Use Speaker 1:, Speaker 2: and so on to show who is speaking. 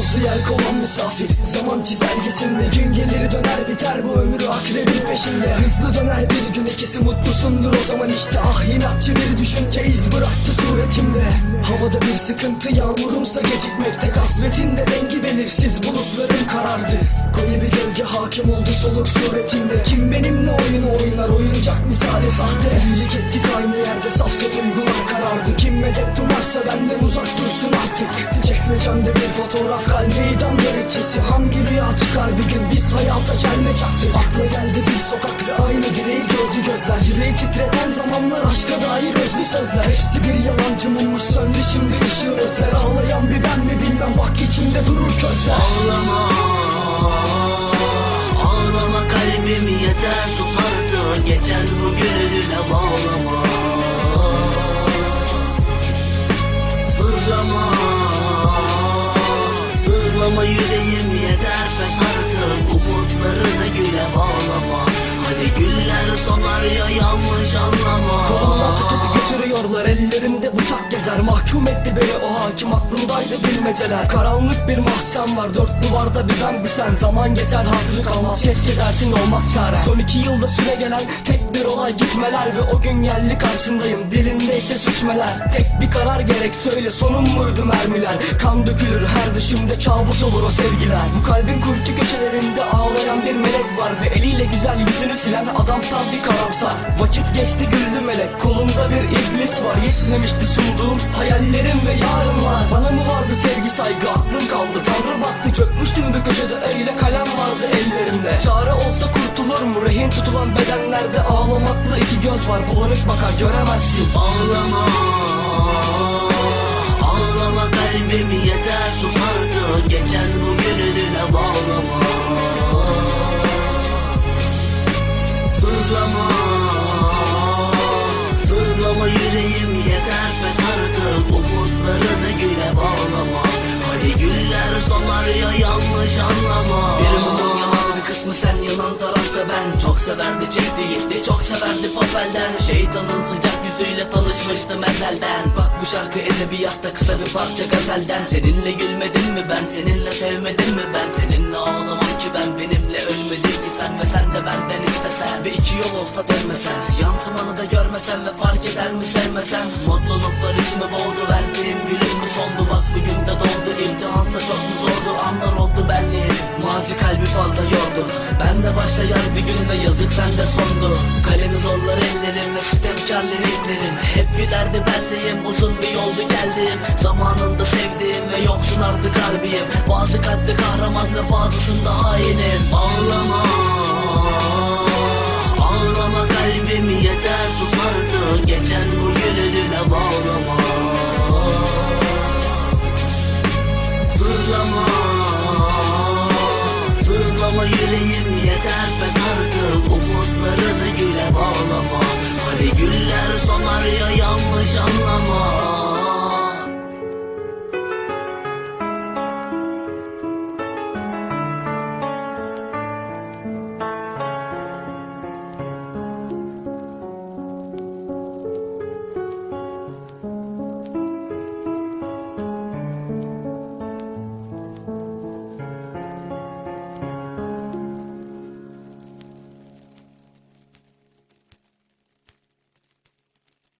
Speaker 1: Bozdu yer kovan misafir Zaman çizelgesinde. Gün gelir döner biter bu ömrü akrebin peşinde. Hızlı döner bir gün ikisi mutlusundur. O zaman işte Ah inatçı bir düşünce iz bıraktı suretimde. Havada bir sıkıntı yağmurumsa gecikmekte. Kasvetinde rengi belirsiz bulutların karardı. Koyu bir gölge hakim oldu soluk suretinde. Kim benimle oyunu oynar oyuncak misali sahte. Birlik ettik aynı yerde safça duygular karardı. Kim medet umarsa benden uzak dursun artık. Çekmecemde bir fotoğraf kalbe idam gerekçesi. Hangi rüya çıkar bir gün? Biz hayata çelme çaktık Akla geldi bir sokak ve aynı direği gördü gözler. Yüreği titreten zamanlar aşka dair özlü sözler. Hepsi bir yalancı mummuş söndü şimdi ışığı özler. Ağlayan bir ben mi bilmem bak içimde durur közler.
Speaker 2: Ağlama Sızlama Sızlama yüreğim yeter pes artık Umutlarını güle bağlama. Hadi güller sonar ya yanlış anlama.
Speaker 1: Kolumdan tutup götürüyorlar ellerimde bıçak gezer. Mahkum etti beni o hakim aklımdaydı bilmeceler. Karanlık bir mahzen var dört duvarda bir ben bir sen. Zaman geçer hatırı kalmaz. Keşke dersin olmaz çare Son iki yılda süre gelen tek bir olay gitmeler Ve o gün geldi karşındayım. Dilinde ise suçmeler Tek bir karar gerek söyle sonum muydu mermiler? Kan dökülür her düşümde kabus olur o sevgiler. Bu kalbin kuytu köşelerinde ağlayan bir melek var Ve eliyle güzel yüzünü silen adam tam bir karamsar. Vakit geçti güldü melek kolumda bir iblis var Yetmemişti sunduğum hayallerim ve yarınlar Bana mı vardı sevgi saygı? Aklım kaldı. Tanrı baktı çökmüştüm bir köşede. Öyle kalem vardı ellerimde. Çare olsa kurtulur mu? Rehin tutulan bedenlerde Ağlamaklı iki göz var. Bulanık bakar göremezsin.
Speaker 2: Ağlama Ağlama kalbim yeter sus artık Geçen bugünü düne bağlama yanlış anlama. Bir mumun yalan bir kısmı sen yanan tarafsa ben Çok severdi çekti gitti çok severdi. Papelden Şeytanın sıcak yüzüyle tanışmıştım ezelden Bak bu şarkı edebiyatta kısa bir parça gazelden. Seninle gülmedim mi ben seninle sevmedim mi ben? Seninle ağlamam ki ben benimle ölmedim ki sen Ve sen de benden istesen. Ve iki yol olsa dönmesen Yansımanı da görmesen ve fark eder mi sevmesen? Mutluluklar içimi boğdu verdiğim gülüm mü sondu? Bak bugün de doldu yordu Ben de başlayan bir gün ve yazık sende sondu. Kalemi zorlar ellerim ve sitemkarlı renklerim. Hep gülerdi benliğim uzun bir yoldu geldim. Zamanında sevdiğim ve yoksun artık harbiyim. Bazı kalpte kahraman ve bazısında hainim Ağlama pes artık Umutlarını güle bağlama. Hadi güller sonar ya yanlış anlama